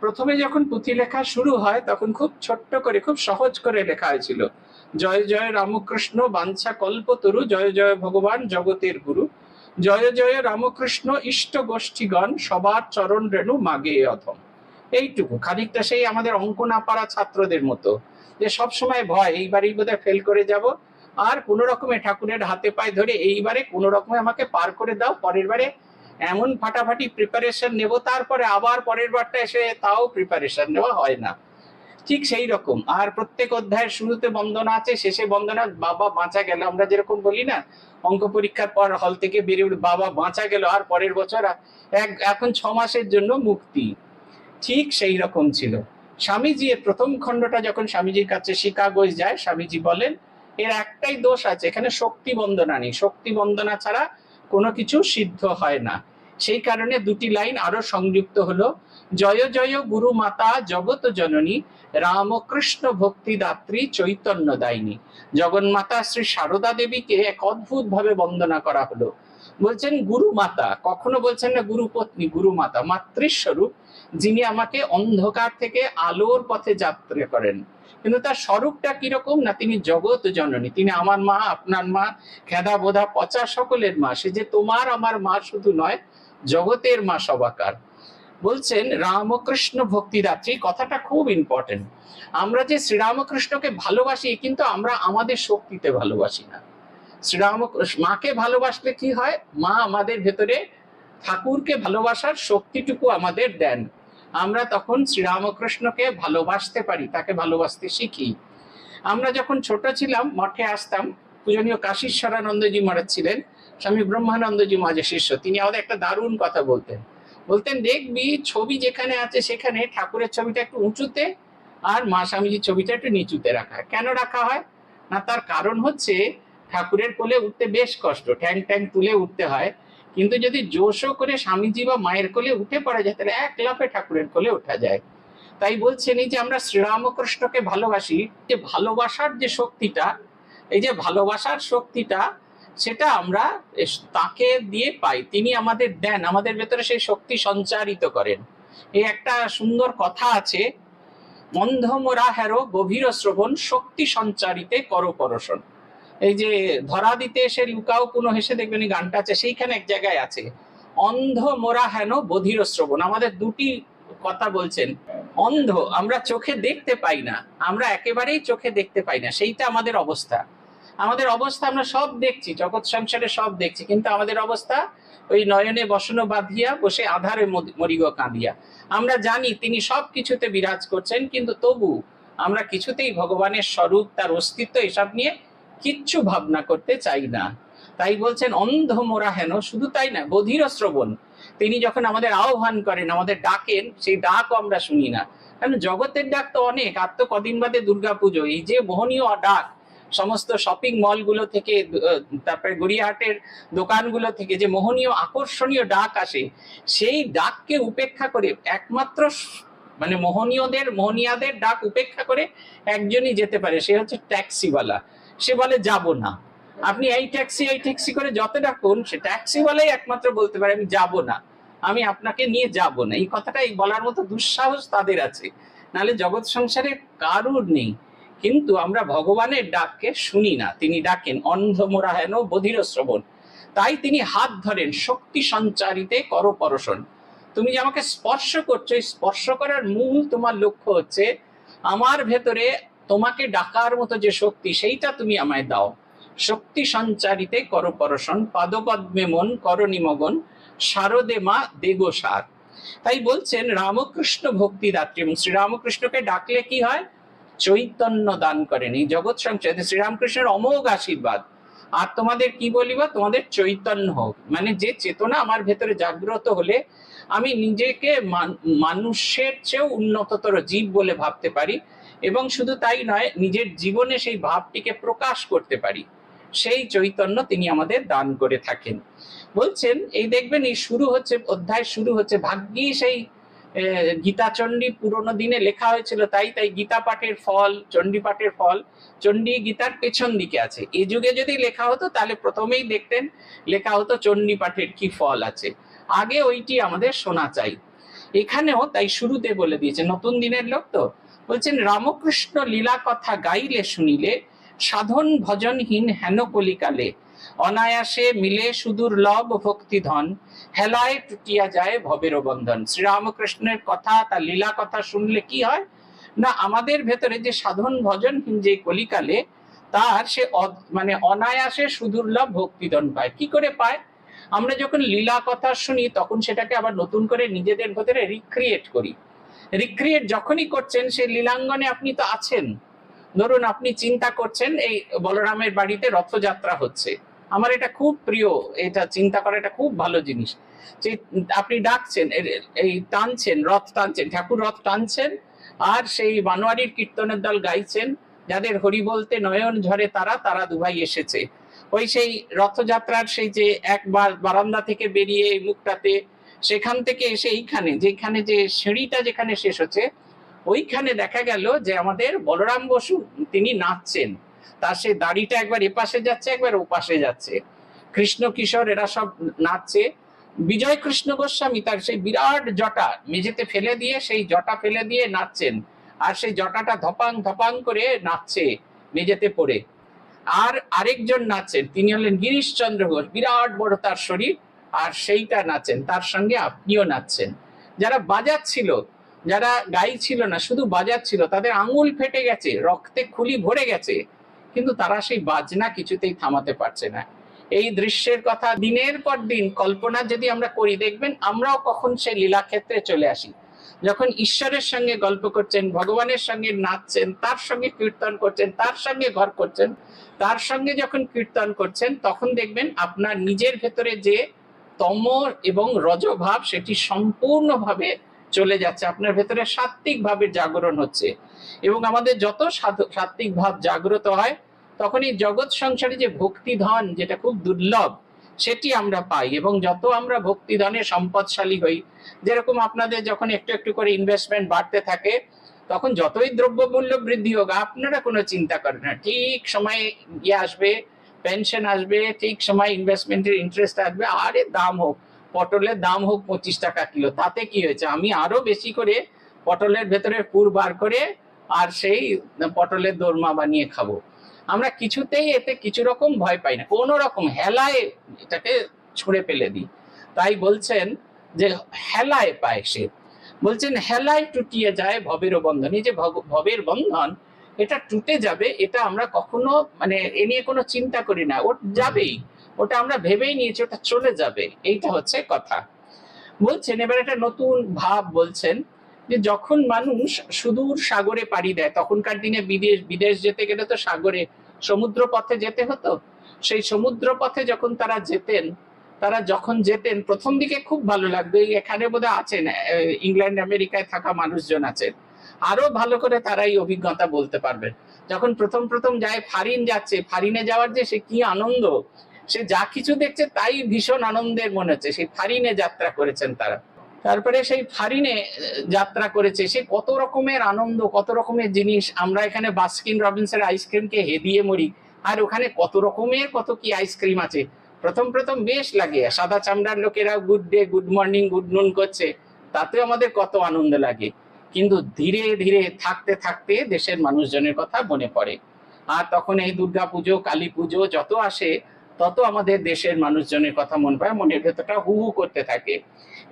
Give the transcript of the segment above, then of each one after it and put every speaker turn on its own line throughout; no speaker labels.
প্রথমে যখন পুঁথি লেখা শুরু হয়, তখন খুব ছোট্ট করে, খুব সহজ করে লেখা হয়েছিল। জয় জয় রামকৃষ্ণ বাঞ্ছা কল্পতরু জয় জয় ভগবান জগতের গুরু। জয় জয় রামকৃষ্ণ ইষ্ট গোষ্ঠীগণ, সবার চরণ রেণু মাগে অধম। এইটুকু, খানিকটা সেই আমাদের অঙ্ক না পারা ছাত্রদের মতো। যে সব সময় ভয়, এইবারই বোধহয় ফেল করে যাব। আর কোনো রকমে ঠাকুরের হাতে পায়ে ধরে এইবারে কোনো রকমে আমাকে পার করে দাও, পরের বারে এমন ফাটাফাটি প্রিপারেশন নেব, তারপরে আবার পরের বারটা এসে তাও প্রিপারেশন নেওয়া হয় না। ঠিক সেই রকম। আর প্রত্যেক অধ্যায়ের শুরুতে বন্দনা আছে, শেষে বন্দনা, বাবা বাঁচা গেল। আমরা যেরকম বলি না, অঙ্ক পরীক্ষার পর হল থেকে বেরিয়ে উঠে বাবা বাঁচা গেল, আর পরের বছর এক, এখন ছ মাসের জন্য মুক্তি। ঠিক সেই রকম ছিল। স্বামীজি এর প্রথম খণ্ডটা যখন স্বামীজির কাছে শিকাগোয় যায়, স্বামীজি বলেন, এর একটাই দোষ আছে, এখানে শক্তি বন্দনা নেই। শক্তি বন্দনা ছাড়া কোনো কিছু সিদ্ধ হয় না। সেই কারণে দুটি লাইন আরও সংযুক্ত হলো, জয় জয় গুরু মাতা জগত জননী রামকৃষ্ণ ভক্তি দাত্রী চৈতন্য দায়িনী। জগন্মাতা শ্রী সারদা দেবীকে এক অদ্ভুত ভাবে বন্দনা করা হলো। বলছেন গুরু মাতা। কখনো বলছেন না গুরু পত্নী, গুরু মাতা। মাতৃস্বরূপ যিনি আমাকে অন্ধকার থেকে আলোর পথে যাত্রা করেন। কিন্তু তার স্বরূপটা কীরকম না, তিনি জগৎ জননী। তিনি আমার মা, আপনার মা, খেদা বোধা পচা সকলের মা। সে যে তোমার, আমার মা শুধু নয়, জগতের মা সবাকার। বলছেন, রামকৃষ্ণ ভক্তিদাত্রী কথাটা খুব ইম্পর্টেন্ট আমরা যে শ্রীরামকৃষ্ণকে ভালোবাসি, কিন্তু আমরা আমাদের শক্তিতে ভালোবাসি না। শ্রীরাম মাকে ভালোবাসলে কি হয়? মা আমাদের ভেতরে ঠাকুরকে ভালোবাসার শক্তিটুকু আমাদের দেন। আমরা তখন শ্রীরামকৃষ্ণকে ভালোবাসতে পারি, তাকে ভালোবাসতে শিখি। আমরা যখন ছোট ছিলাম, মঠে আসতাম, পূজনীয় কাশীশ্বরানন্দজি মহারাজ ছিলেন, স্বামী ব্রহ্মানন্দজি মহাজের শিষ্য। তিনি আমাদের একটা দারুণ কথা বলতেন। বলতেন, দেখবি, ছবি যেখানে আছে সেখানে ঠাকুরের ছবিটা একটু উঁচুতে আর মা স্বামীজির ছবিটা একটু নিচুতে রাখা। কেন রাখা হয়? না, তার কারণ হচ্ছে ঠাকুরের কোলে উঠতে বেশ কষ্ট, ঠ্যাং ট্যাং তুলে উঠতে হয়। কিন্তু যদি জোশও করে স্বামীজি বা মায়ের কোলে উঠে পড়া যায়, তাহলে এক লাফে ঠাকুরের কোলে ওঠা যায়। তাই বলছেন এই যে আমরা শ্রীরামকৃষ্ণকে ভালোবাসি, যে ভালোবাসার যে শক্তিটা, এই যে ভালোবাসার শক্তিটা, সেটা আমরা তাকে দিয়ে পাই। তিনি আমাদের দেন, আমাদের ভেতরে সেই শক্তি সঞ্চারিত করেন। এই একটা সুন্দর কথা আছে, মন্ধমরা হেরো গভীর শ্রবণ, শক্তি সঞ্চারিতে করো পরশন। এই যে ধরা দিতে এসে লুকাও কোনো হেসে দেখবেন এই গানটা আছে, সেইখানে এক জায়গায় আছে। অন্ধ মোরা হেন বধির শ্রবণ। আমাদের দুটি কথা বলছেন, অন্ধ আমরা চোখে দেখতে পাই না, আমরা একেবারেই চোখে দেখতে পাই না, সেইটা আমাদের অবস্থা। আমাদের অবস্থা আমরা সব দেখছি, জগৎ সংসারে সব দেখছি, কিন্তু আমাদের অবস্থা ওই নয়নে বসন বাঁধিয়া বসে আধারে মরিগ কাঁদিয়া। আমরা জানি তিনি সব কিছুতে বিরাজ করছেন, কিন্তু তবু আমরা কিছুতেই ভগবানের স্বরূপ, তার অস্তিত্ব এসব নিয়ে কিচ্ছু ভাবনা করতে চাই না। তাই বলছেন, অন্ধ মোরা হেন, শুধু তাই না, বধির শ্রবণ। তিনি যখন আমাদের আহ্বান করেন, আমাদের ডাকেন, সেই ডাকও আমরা শুনি না। কারণ জগতের ডাক তো অনেক, আর তো কদিন বাদে দুর্গাপুজো। এই যে মোহনীয় ডাক, সমস্ত শপিং মলগুলো থেকে তারপরে গড়িয়াহাটের দোকানগুলো থেকে যে মোহনীয়, আকর্ষণীয় ডাক আসে, সেই ডাককে উপেক্ষা করে, একমাত্র মানে মোহনীয়দের, মোহনীয়াদের ডাক উপেক্ষা করে একজনই যেতে পারে, সে হচ্ছে ট্যাক্সিওয়ালা। সে বলে, যাব না। আপনি এই ট্যাক্সি এই ট্যাক্সি করে যত ডাকুন, সে ট্যাক্সিওয়ালাই একমাত্র বলতে পারে, আমি যাব না। আমি আপনাকে নিয়ে যাব না। এই কথাটা এই বলার মতো দুঃসাহস তাদের আছে। নালে জগৎ সংসারে কারুর নেই। কিন্তু আমরা ভগবানের ডাককে শুনি না। তিনি ডাকেন, অন্ধ মোরা হেন বধির শ্রবণ। তাই তিনি হাত ধরেন, শক্তি সঞ্চারিতে কর পরশন। তুমি যে আমাকে স্পর্শ করছ স্পর্শ করার মূল তোমার লক্ষ্য হচ্ছে, আমার ভেতরে তোমাকে ডাকার মতো যে শক্তি, সেইটা তুমি আমায় দাও। শক্তি সঞ্চারিতে কর পরশন, পাদপদ্মে মন কর নিমগন, শারদে মা দেগো সার। তাই বলছেন রামকৃষ্ণ ভক্তি দাত্রী এবং শ্রীরামকৃষ্ণকে ডাকলে কি হয়? চৈতন্য দান করেন। এই জগৎ সংসারে শ্রীরামকৃষ্ণের অমোঘ আশীর্বাদ। আর তোমাদের কি বলিব? তোমাদের চৈতন্য হোক। মানে যে চেতনা আমার ভেতরে জাগ্রত হলে আমি নিজেকে মানুষের চেয়েও উন্নততর জীব বলে ভাবতে পারি। এবং শুধু তাই নয়, নিজের জীবনে সেই ভাবটিকে প্রকাশ করতে পারি। সেই চৈতন্য তিনি আমাদের দান করে থাকেন। বলছেন, এই দেখবেন এই শুরু হচ্ছে, অধ্যায় শুরু হচ্ছে ভাগ্যি সেই গীতাচণ্ডী পুরোনো দিনে লেখা হয়েছিল, তাই তাই গীতা পাঠের ফল, চণ্ডী পাঠের ফল, চণ্ডী গীতার পেছন দিকে আছে। এই যুগে যদি লেখা হতো, তাহলে প্রথমেই দেখতেন, লেখা হতো চণ্ডী পাঠের কি ফল আছে। আগে ওইটি আমাদের শোনা চাই। এখানেও তাই শুরুতে বলে দিয়েছে, নতুন দিনের লোক তো বলছেন, রামকৃষ্ণ লীলা কথা গাইলে শুনিলে, সাধন ভজনহীন হেন কলিকালে। অনায়াসে মিলে সুদূর লব ভক্তি ধন, হেলায় টুটিয়া যায় ভবের বন্ধন। শ্রীরামকৃষ্ণের কথা, তার লীলা কথা শুনলে কি হয়? না, আমাদের ভেতরে যে সাধন ভজনহীন যে কলিকালে, তার সে মানে অনায়াসে সুদূর সুদুর্লভ ভক্তিধন পায়। কি করে পায়? আমরা যখন লীলা কথা শুনি, তখন সেটাকে আবার নতুন করে নিজেদের ভেতরে রিক্রিয়েট করি। রিক্রিয়েট যখনই করছেন, সেই লীলাঙ্গনে আপনি তো আছেন। ধরুন, আপনি চিন্তা করছেন, এই বলরামের বাড়িতে রথযাত্রা হচ্ছে। আমার এটা খুব প্রিয়, এটা চিন্তা করা এটা খুব ভালো জিনিস। যে আপনি ডাকছেন এই টানছেন, রথ টানছেন, ঠাকুর রথ টানছেন, আর সেই বানোয়ারির কীর্তনের দল গাইছেন, যাদের হরি বলতে নয়ন ঝরে তারা তারা দুভাই এসেছে। ওই সেই রথযাত্রার সেই যে একবার বারান্দা থেকে বেরিয়ে মুখটাতে সেখান থেকে এসে এইখানে, যেখানে যে সিঁড়িটা যেখানে শেষ হচ্ছে, ওইখানে দেখা গেল যে আমাদের বলরাম বসু, তিনি নাচছেন। তার সেই দাড়িটা একবার এপাশে যাচ্ছে, একবার ওপাশে যাচ্ছে। কৃষ্ণ কিশোর, এরা সব নাচছে। বিজয় কৃষ্ণ গোস্বামী, তার সেই বিরাট জটা, মেঝেতে ফেলে দিয়ে সেই জটা ফেলে দিয়ে নাচছেন। আর সেই জটাটা ধপাং ধপাং করে নাচছে মেঝেতে পড়ে। আর আরেকজন নাচছেন, তিনি হলেন গিরিশচন্দ্র ঘোষ, বিরাট বড় তার শরীর। আর সেইটা নাচেন, তার সঙ্গে আপনিও নাচছেন। যারা বাজাচ্ছিল, যারা গাই ছিল না, শুধু বাজাচ্ছিল, তাদের আঙুল ফেটে গেছে, রক্তে খুলি ভরে গেছে, কিন্তু তারা সেই বাজনা কিছুতেই থামাতে পারছে না। এই দৃশ্যের কথা দিনের পর দিন কল্পনা যদি আমরা করি, দেখবেন আমরাও কখন সেই লীলাক্ষেত্রে চলে আসি। যখন ঈশ্বরের সঙ্গে গল্প করছেন, ভগবানের সঙ্গে নাচছেন, তার সঙ্গে কীর্তন করছেন, তার সঙ্গে ঘর করছেন, তার সঙ্গে যখন কীর্তন করছেন, তখন দেখবেন আপনার নিজের ভেতরে যে তম এবং রজভাব সেটি সম্পূর্ণভাবে চলে যাচ্ছে। আপনার ভেতরে সাত্বিক ভাবের জাগরণ হচ্ছে। এবং আমাদের যত সাত্বিক ভাব জাগ্রত হয় তখন এই জগৎ সংসারে যে ভক্তি ধন যেটা খুব দুর্লভ, সেটি আমরা পাই। এবং যত আমরা ভক্তি ধনে সম্পদশালী হই, যেরকম আপনাদের যখন একটু একটু করে ইনভেস্টমেন্ট বাড়তে থাকে, তখন যতই দ্রব্যমূল্য বৃদ্ধি হোক, আপনারা কোনো চিন্তা করেন না। ঠিক সময়ে ইয়ে আসবে পেনশন আসবে, ঠিক সময় ইনভেস্টমেন্টের ইন্টারেস্ট আসবে, আরে দাম হোক, পটলের দাম হোক পঁচিশ টাকা কিলো, তাতে কি হয়েছে? আমি আরও বেশি করে পটলের ভেতরে পুর বার করে আর সেই পটলের দোরমা বানিয়ে খাব। আমরা কিছুতেই এতে কিছু রকম ভয় পাই না, কোনো রকম হেলায় এটাকে ছুঁড়ে ফেলে দিই। তাই বলছেন যে হেলায় পায় সে। বলছেন হেলায় টুটিয়ে যায় ভবের বন্ধন, এই যে ভবের বন্ধন এটা টুটে যাবে, এটা আমরা কখনো মানে এ নিয়ে কোনো চিন্তা করি না। ও যাবেই। ওটা আমরা ভেবেই নিয়েছি, ওটা চলে যাবে। এইটা হচ্ছে কথা। বলছেন, এবার একটা নতুন ভাব বলছেন যে, যখন মানুষ সুদূর সাগরে পাড়ি দেয়, তখনকার দিনে বিদেশ বিদেশ যেতে গেলে তো সাগরে সমুদ্র পথে যেতে হতো। সেই সমুদ্র পথে যখন তারা যেতেন, তারা যখন যেতেন, প্রথম দিকে খুব ভালো এই এখানে বোধহয় আছেন ইংল্যান্ড, আমেরিকায় থাকা মানুষজন আছেন। আরও ভালো করে তারা এই অভিজ্ঞতা বলতে পারবেন যখন প্রথম প্রথম যায় ফারিন যাচ্ছে, ফারিনে যাওয়ার যে সে কি আনন্দ, সে যা কিছু দেখছে তাই ভীষণ আনন্দের মনে হচ্ছে। সেই ফারিনে যাত্রা করেছেন তারা। তারপরে সেই ফারিনে যাত্রা করেছে। সে কত রকমের আনন্দ, কত রকমের জিনিস। আমরা এখানে বাস্কিন রবিন্সের আইসক্রিমকে হেদিয়ে মরি। আর ওখানে কত রকমের, কত কি আইসক্রিম আছে। প্রথম প্রথম বেশ লাগে। সাদা চামড়ার লোকেরা good day good morning good noon করছে। তাতেও আমাদের কত আনন্দ লাগে। কিন্তু ধীরে ধীরে থাকতে থাকতে দেশের মানুষজনের কথা মনে পড়ে। আর তখন এই দুর্গা পুজো, কালী পুজো যত আসে, তত আমাদের দেশের মানুষজনের কথা মনে পড়ে, মনের ভেতরটা হু হু করতে থাকে।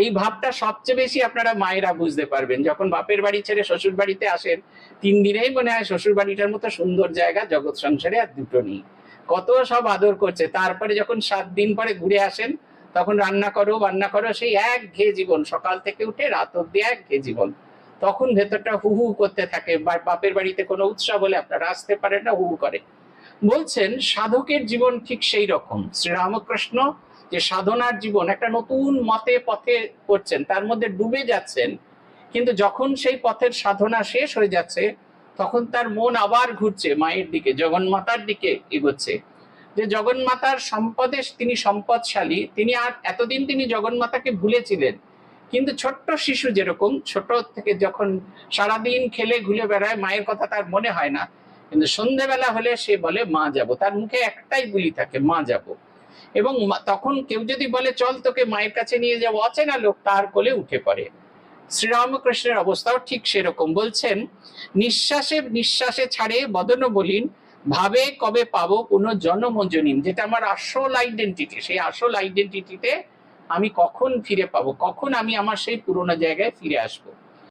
এই ভাবটা সবচেয়ে বেশি আপনারা মায়েরা বুঝতে পারবেন। যখন বাপের বাড়ি ছেড়ে শ্বশুর বাড়িতে আসেন, তিন দিনেই মনে হয় শ্বশুর বাড়িটার মতো সুন্দর জায়গা, জগৎ সংসারে আর দুটো নেই। কত সব আদর করছে। তারপরে যখন সাত দিন পরে ঘুরে আসেন, তখন রান্না করো রান্না করো, সেই এক ঘেয়ে জীবন। সকাল থেকে উঠে রাত অব্দি এক ঘেয়ে জীবন। তখন ভেতরটা হু হু করতে থাকে বা- বাপের বাড়িতে কোনো উৎসব হলে আপনারা আসতে পারেন না হু হু করে। বলছেন সাধকের জীবন ঠিক সেই রকম। শ্রীরামকৃষ্ণ যে সাধনার জীবন একটা নতুন মতে পথে করছেন তার মধ্যে ডুবে যাচ্ছেন কিন্তু যখন সেই পথের সাধনা শেষ হয়ে যাচ্ছে তখন তার মন আবার ঘুরছে মায়ের দিকে জগন্মাতার দিকে এগোচ্ছে। যে জগন্মাতার সম্পদে তিনি সম্পদশালী তিনি আর এতদিন তিনি জগন্মাতাকে ভুলেছিলেন কিন্তু ছোট্ট শিশু যেরকম, ছোট থেকে যখন সারাদিন খেলে ঘুরে বেড়ায়, মায়ের কথা তার মনে হয় না। কিন্তু সন্ধেবেলা হলে সে বলে, মা যাব। তার মুখে একটাই গুলি থাকে, মা যাব। এবং তখন কেউ যদি বলে, চল তোকে মায়ের কাছে নিয়ে যাব। অচেনা লোক তার কোলে উঠে পড়ে। শ্রীরামকৃষ্ণের অবস্থাও ঠিক সেরকম। বলছেন, নিঃশ্বাসে নিঃশ্বাসে ছাড়ে বদন বলিন ভাবে কবে পাবো কোনো জনমঞ্জনীম যেটা আমার আসল আইডেন্টিটি সেই আসল আইডেন্টিটিতে আমি কখন ফিরে পাবো? কখন আমি আমার সেই পুরোনো জায়গায় ফিরে আসব?